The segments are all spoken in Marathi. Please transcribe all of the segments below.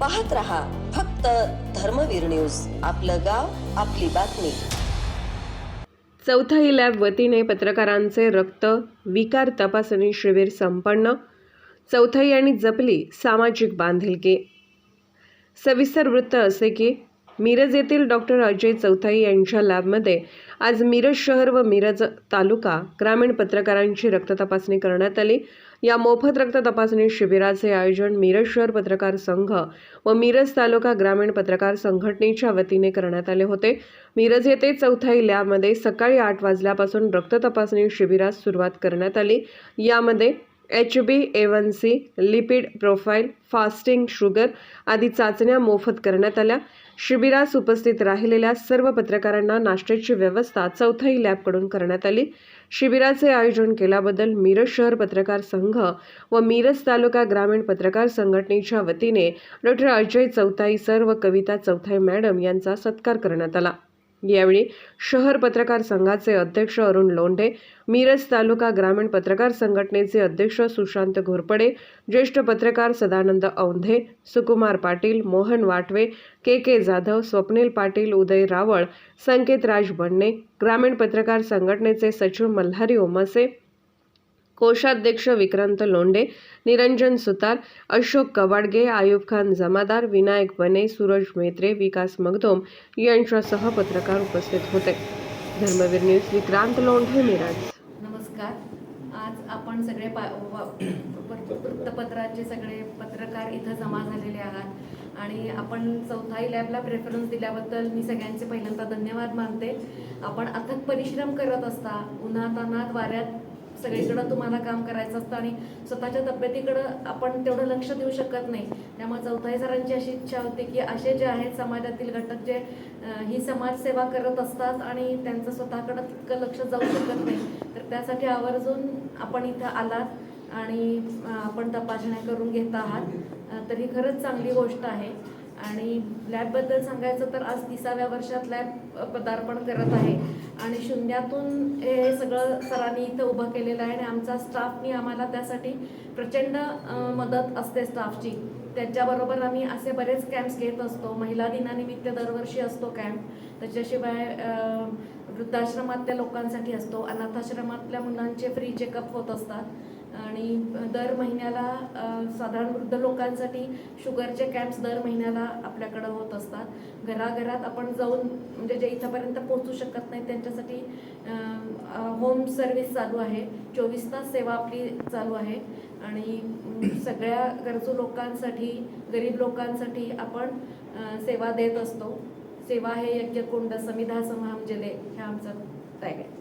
पाहत रहा फक्त धर्मवीर न्यूज. आपलं गाव आपली बातमी. चौथाई लॅब वतीने पत्रकारांचे रक्त विकार तपासणी शिबिर संपन्न. चौथाई आणि जपली सामाजिक बांधिलकी. सविस्तर वृत्त असे की मिरज येथील डॉक्टर अजय चौथाई यांच्या लॅबमध्ये आज मिरज शहर व मिरज तालुका ग्रामीण पत्रकारांची रक्त तपासणी करण्यात आली. या मोफत रक्त तपासणी शिबिराचे आयोजन मिरज शहर पत्रकार संघ व मिरज तालुका ग्रामीण पत्रकार संघटनेच्या वतीने करण्यात आले होते. मिरज येथे चौथाई लॅबमध्ये सकाळी आठ वाजल्यापासून रक्त तपासणी शिबिरास सुरुवात करण्यात आली. यामध्ये H B A one C lipid profile fasting sugar आदी चाचण्या मोफत करण्यात आल्या. शिबिरास उपस्थित राहिलेल्या सर्व पत्रकारांना नाश्त्याची व्यवस्था चौथाई लॅबकडून करण्यात आली. शिबिराचे आयोजन केल्याबद्दल मिरज शहर पत्रकार संघ व मिरज तालुका ग्रामीण पत्रकार संघटनेच्या वतीने डॉक्टर अजय चौथाई सर व कविता चौथाई मॅडम यांचा सत्कार करण्यात आला. यावेळी शहर पत्रकार संघाचे अध्यक्ष अरुण लोंढे मिरज तालुका ग्रामीण पत्रकार संघटनेचे अध्यक्ष सुशांत घोरपडे ज्येष्ठ पत्रकार सदानंद औंधे सुकुमार पाटील मोहन वाटवे के के जाधव स्वप्नील पाटील उदय रावळ संकेत राज बन्ने ग्रामीण पत्रकार संघटनेचे सचिव मल्हारी ओमसे कोषाध्यक्ष विक्रांत लोंडे निरंजन सुतार अशोक कवाडगे आयुब खान जमादार विनायक बने सूरज मेत्रे विकास मगदोम यांच्यासह पत्रकार उपस्थित होते. धर्मवीर न्यूज विक्रांत लोंढे मिराज. नमस्कार. आज आपण सगळे वृत्तपत्राचे सगळे पत्रकार इथं जमा झालेले आहात. आणि आपण चौथाई लॅबला प्रेफरन्स दिल्याबद्दल मी सगळ्यांचे पहिल्यांदा धन्यवाद मानते. आपण अथक परिश्रम करत असता उन्हातानात वाऱ्यात सगळीकडं तुम्हाला काम करायचं असतं आणि स्वतःच्या तब्येतीकडं आपण तेवढं लक्ष देऊ शकत नाही. त्यामुळे चौथाई सरांची अशी इच्छा होती की असे जे आहेत समाजातील घटक जे ही समाजसेवा करत असतात आणि त्यांचं स्वतःकडं तितकं लक्ष जाऊ शकत नाही. तर त्यासाठी आवर्जून आपण इथं आलात आणि आपण तपासण्या करून घेत आहात. तर ही खरंच चांगली गोष्ट आहे. आणि लॅबबद्दल सांगायचं तर आज तिसाव्या वर्षात लॅब पदार्पण करत आहे. आणि शून्यातून हे सगळं सरांनी इथं उभं केलेलं आहे आणि आमचा स्टाफनी आम्हाला त्यासाठी प्रचंड मदत असते स्टाफची. त्याच्याबरोबर आम्ही असे बरेच कॅम्प्स घेत असतो. महिला दिनानिमित्त दरवर्षी असतो कॅम्प त्याच्याशिवाय वृद्धाश्रमातल्या लोकांसाठी असतो. अनाथाश्रमातल्या मुलांचे फ्री चेकअप होत असतात. आणि दर महिन्याला साधारण वृद्ध लोकांसाठी शुगरचे कॅम्प्स दर महिन्याला आपल्याकडं होत असतात. घराघरात आपण जाऊन म्हणजे जे इथंपर्यंत पोहोचू शकत नाही त्यांच्यासाठी होम सर्व्हिस चालू आहे. चोवीस तास सेवा आपली चालू आहे. आणि सगळ्या गरजू लोकांसाठी गरीब लोकांसाठी आपण सेवा देत असतो. सेवा हे यज्ञकुंड समिधा समाम जले हे आमचं टॅग आहे.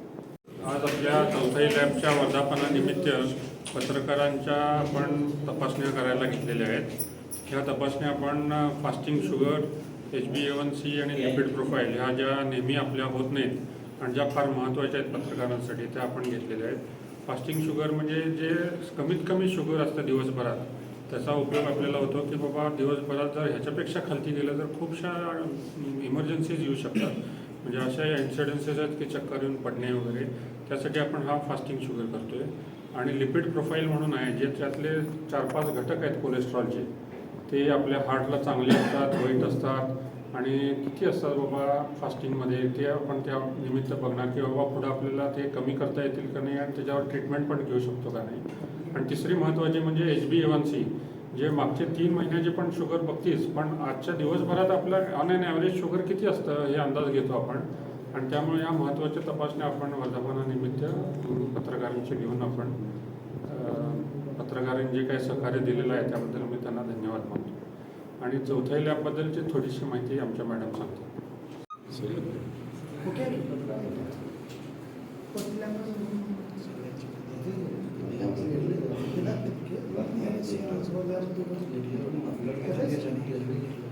आज आपल्या चौथाई लॅबच्या वर्धापनानिमित्त पत्रकारांच्या आपण तपासण्या करायला घेतलेल्या आहेत. ह्या तपासण्या आपण fasting sugar H B A one C आणि लिपिड प्रोफाईल ह्या ज्या नेहमी आपल्या होत नाहीत आणि ज्या फार महत्त्वाच्या आहेत पत्रकारांसाठी त्या आपण घेतलेल्या आहेत. फास्टिंग शुगर म्हणजे जे कमीत कमी शुगर असतं दिवसभरात त्याचा उपयोग आपल्याला होतो की बाबा दिवसभरात जर ह्याच्यापेक्षा खालती गेलं तर खूपशा इमर्जन्सीज येऊ शकतात. म्हणजे अशा इन्सिडन्सेस आहेत की चक्कर येऊन पडणे वगैरे त्यासाठी आपण हा फास्टिंग शुगर करतोय. आणि लिपिड प्रोफाईल म्हणून आहे जे त्यातले चार पाच घटक आहेत कोलेस्ट्रॉलचे ते आपल्या हार्टला चांगले असतात वाईट असतात आणि किती असतात बाबा फास्टिंगमध्ये ते आपण त्या निमित्त बघणार की बाबा पुढं आपल्याला ते कमी करता येतील का नाही आणि त्याच्यावर ट्रीटमेंट पण घेऊ शकतो का नाही. आणि तिसरी महत्त्वाची म्हणजे एच बी एवन सी जे मागचे तीन महिन्याचे पण शुगर बघतीस पण आजच्या दिवसभरात आपलं ऑन अन ॲव्हरेज शुगर किती असतं हे अंदाज घेतो आपण. आणि त्यामुळे या महत्त्वाच्या तपासण्या आपण वर्धापनानिमित्त अं, पत्रकारांची घेऊन आपण अं, पत्रकारांनी जे काही सहकार्य दिलेलं आहे त्याबद्दल मी त्यांना धन्यवाद मानतो. आणि चौथ्या लॅबबद्दलची थोडीशी माहिती आमच्या मॅडम सांगतात Gracias.